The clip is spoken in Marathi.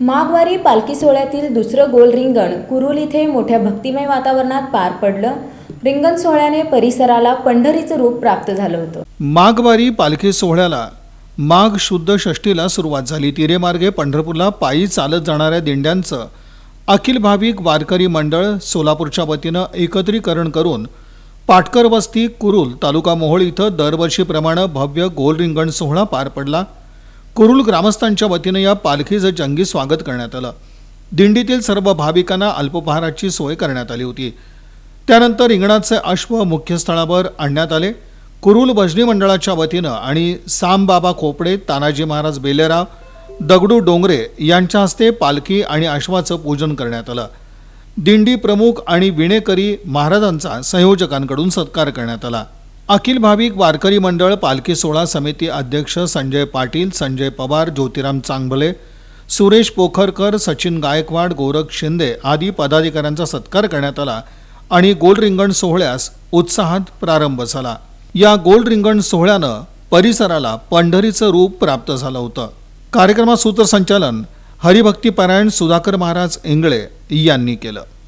माघवारी पालखी सोहळ्यातील दुसरं गोल रिंगण कुरुल इथे मोठ्या भक्तिमय वातावरणात पार पडलं. रिंगण सोहळ्याने परिसराला पंढरीचं रूप प्राप्त झालं होतं. माघवारी पालखी सोहळ्याला माघ शुद्ध षष्टीला सुरुवात झाली. तिरेमार्गे पंढरपूरला पायी चालत जाणाऱ्या दिंड्यांचं अखिल भाविक वारकरी मंडळ सोलापूरच्या वतीनं एकत्रीकरण करून पाटकर वस्ती कुरुल तालुका मोहोळ इथं दरवर्षीप्रमाणे भव्य गोल रिंगण सोहळा पार पडला. कुरुल ग्रामस्थांच्या वतीनं या पालखीचं जंगी स्वागत करण्यात आलं. दिंडीतील सर्व भाविकांना अल्पोपहाराची सोय करण्यात आली होती. त्यानंतर रिंगणाचे अश्व मुख्य स्थळावर आणण्यात आले. कुरुल भजनी मंडळाच्या वतीनं आणि सामबाबा खोपडे तानाजी महाराज बेलेराव दगडू डोंगरे यांच्या हस्ते पालखी आणि अश्वाचं पूजन करण्यात आलं. दिंडी प्रमुख आणि विणेकरी महाराजांचा संयोजकांकडून सत्कार करण्यात आला. अखिल भाविक वारकरी मंडळ पालखी सोहळा समिती अध्यक्ष संजय पाटील संजय पवार ज्योतिराम चांगभले सुरेश पोखरकर सचिन गायकवाड गोरख शिंदे आदी पदाधिकाऱ्यांचा सत्कार करण्यात आला आणि गोल रिंगण सोहळ्यास उत्साहात प्रारंभ झाला. या गोल रिंगण सोहळ्यानं परिसराला पंढरीचं रूप प्राप्त झालं होतं. कार्यक्रमात सूत्रसंचालन हरिभक्तीपरायण सुधाकर महाराज इंगळे यांनी केलं.